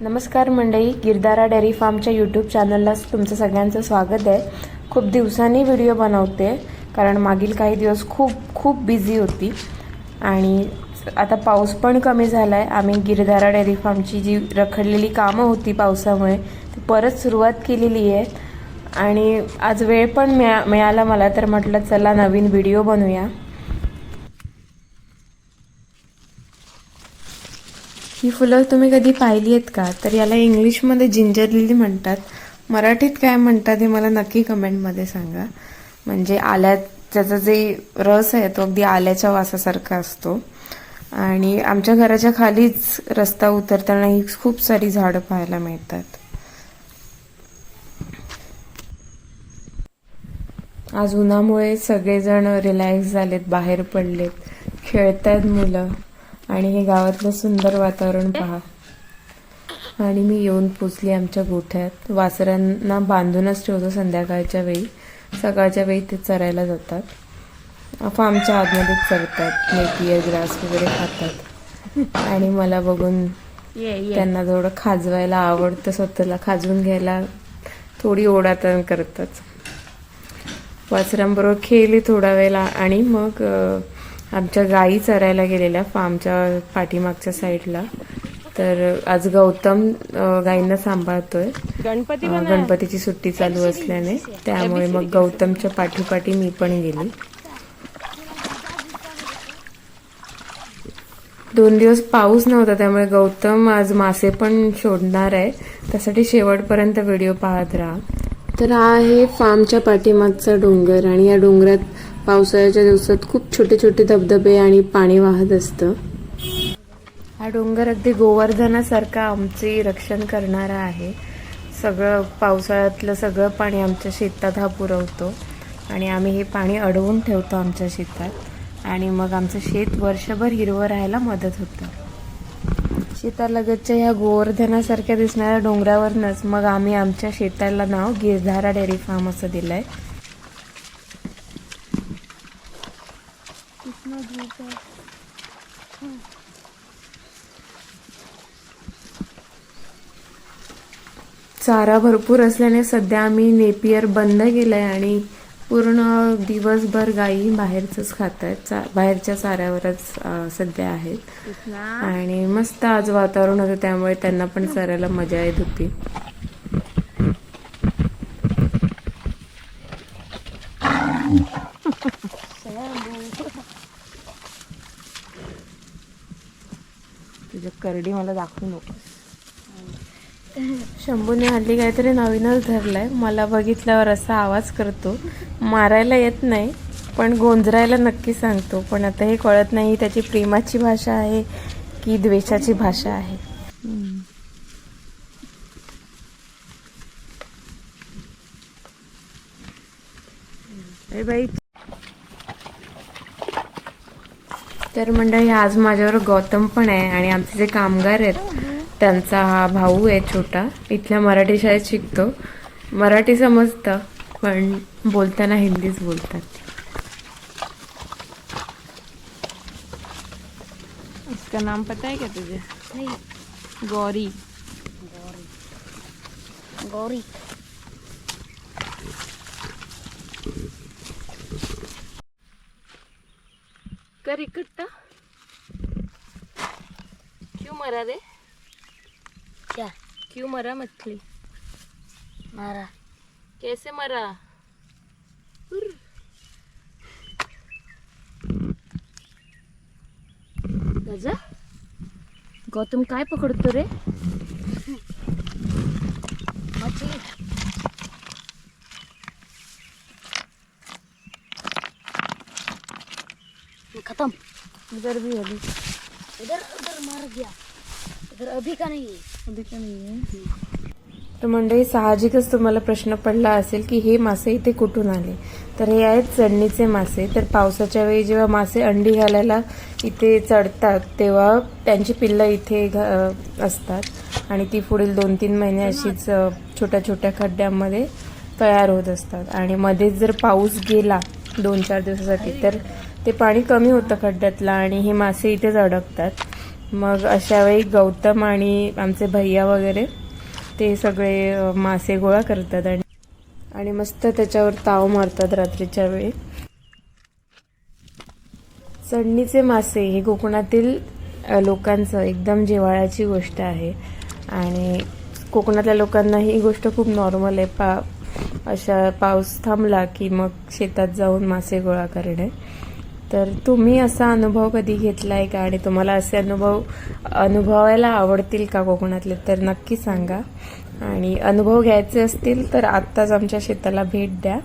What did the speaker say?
नमस्कार मंडळी गिरदारा डेअरी फार्मच्या यूट्यूब चॅनलला तुमचं सगळ्यांचं स्वागत आहे. खूप दिवसांनी व्हिडिओ बनवते कारण मागील काही दिवस खूप खूप बिझी होती. आणि आता पाऊस पण कमी झाला आहे आम्ही गिरधारा डेअरी फार्मची जी रखडलेली कामं होती पावसामुळे ती परत सुरुवात केलेली आहे. आणि आज वेळ पण मिळा मिळाला मला तर म्हटलं चला नवीन व्हिडिओ बनवूया. ही फुलं तुम्ही कधी पाहिली आहेत का? तर याला इंग्लिशमध्ये जिंजर लिली म्हणतात. मराठीत काय म्हणतात हे मला नक्की कमेंटमध्ये सांगा. म्हणजे आल्याचा जे रस आहे तो अगदी आल्याच्या वासासारखा असतो. आणि आमच्या घराच्या खालीच रस्ता उतरताना ही खूप सारी झाडं पाहायला मिळतात. आज उन्हामुळे सगळेजण रिलॅक्स झालेत बाहेर पडलेत. खेळतायत मुलं. आणि हे गावातलं सुंदर वातावरण पहा. आणि मी येऊन पोचली आमच्या गोठ्यात. वासरांना बांधूनच ठेवतो संध्याकाळच्या वेळी. सकाळच्या वेळी ते चरायला जातात. फार्मच्या आतमध्येच चरतात नेपियर ग्रास वगैरे खातात. आणि मला बघून त्यांना थोडं खाजवायला आवडतं स्वतःला. खाजवून घ्यायला थोडी ओढाताण करतात. वासरांबरोबर खेळली थोडा वेळेला आणि मग आमच्या गायी चरायला गेलेल्या फार्मच्या पाठीमागच्या साईडला. तर आज गौतम गायींना सांभाळतोय. गणपती गणपतीची सुट्टी चालू असल्याने त्यामुळे मग गौतमच्या पाठीपाठी मी पण गेली. दोन दिवस पाऊस नव्हता त्यामुळे गौतम आज मासे पण शोधणार आहे. त्यासाठी शेवटपर्यंत व्हिडिओ पाहत राहा. तर हा आहे फार्मच्या पाठीमागचा डोंगर आणि या डोंगरात पावसाळ्याच्या दिवसात खूप छोटे छोटे धबधबे आणि पाणी वाहत असतं. हा डोंगर अगदी गोवर्धनासारखा आमचे रक्षण करणारा आहे. सगळं पावसाळ्यातलं सगळं पाणी आमच्या शेतात हा पुरवतो आणि आम्ही हे पाणी अडवून ठेवतो आमच्या शेतात आणि मग आमचं शेत वर्षभर हिरवं राहायला मदत होतं. शेतालगतच्या ह्या गोवर्धनासारख्या दिसणाऱ्या डोंगरावरनच मग आम्ही आमच्या शेताला नाव गिरधारा डेअरी फार्म असं दिलंय. चारा भरपूर असल्याने सध्या आम्ही नेपियर बंद केलंय आणि पूर्ण दिवसभर गायी बाहेरच खात आहेत. बाहेरच्या चाऱ्यावरच सध्या आहेत. आणि मस्त आज वातावरण होतं त्यामुळे त्यांना पण चरायला मजा येत होती. तुझ्या करडी मला दाखवू नको. शंभूने हल्ली काहीतरी नवीनच धरलंय. मला बघितल्यावर असा आवाज करतो. मारायला येत नाही पण गोंजरायला नक्की सांगतो. पण आता हे कळत नाही त्याची प्रेमाची भाषा आहे की द्वेषाची भाषा आहे. बाई. तर मंडळी आज माझ्यावर गौतम पण आहे आणि आमचे जे कामगार आहेत त्यांचा हा भाऊ आहे छोटा. इथल्या मराठी शाळेत शिकतो. मराठी समजतं पण बोलताना हिंदीच बोलतात. इसका नाम पता है क्या तुझे? गौरी। गौरी। कर इकट्ठा। क्यों मरा रे? क्या क्यों मरा मछली मारा. कैसे मरा? गजा? गौतम काय पकडतो रे? मछली खत्म. इधर भी अभी. इधर उधर मार गया. इधर अभी का नहीं अभी का नहीं है. तर मंडळी साहजिकच तुम्हाला प्रश्न पडला असेल की हे मासे इथे कुठून आले? तर हे आहेत चढणीचे मासे. तर पावसाच्या वेळी जेव्हा मासे अंडी घालायला इथे चढतात तेव्हा त्यांची पिल्लं इथे असतात. आणि ती पुढील दोन तीन महिने अशीच छोट्या छोट्या खड्ड्यांमध्ये तयार होत असतात. आणि मध्येच जर पाऊस गेला दोन चार दिवसासाठी तर ते पाणी कमी होतं खड्ड्यातलं आणि हे मासे इथेच अडकतात. मग अशा वेळी गौतम आणि आमचे भैया वगैरे ते सगळे मासे गोळा करतात आणि आणि मस्त त्याच्यावर ताव मारतात रात्रीच्या वेळी. चढणीचे मासे हे कोकणातील लोकांचं एकदम जिव्हाळ्याची गोष्ट आहे. आणि कोकणातल्या लोकांना ही गोष्ट खूप नॉर्मल आहे. पा अशा पाऊस थांबला की मग शेतात जाऊन मासे गोळा करणे. तर तुम्ही असा अनुभव कधी घेतला आहे का? आणि तुम्हाला असे अनुभव अनुभवायला आवडतील का कोकणातले? तर नक्की सांगा. आणि अनुभव घ्यायचे असतील तर आत्ताच आमच्या शेताला भेट द्या.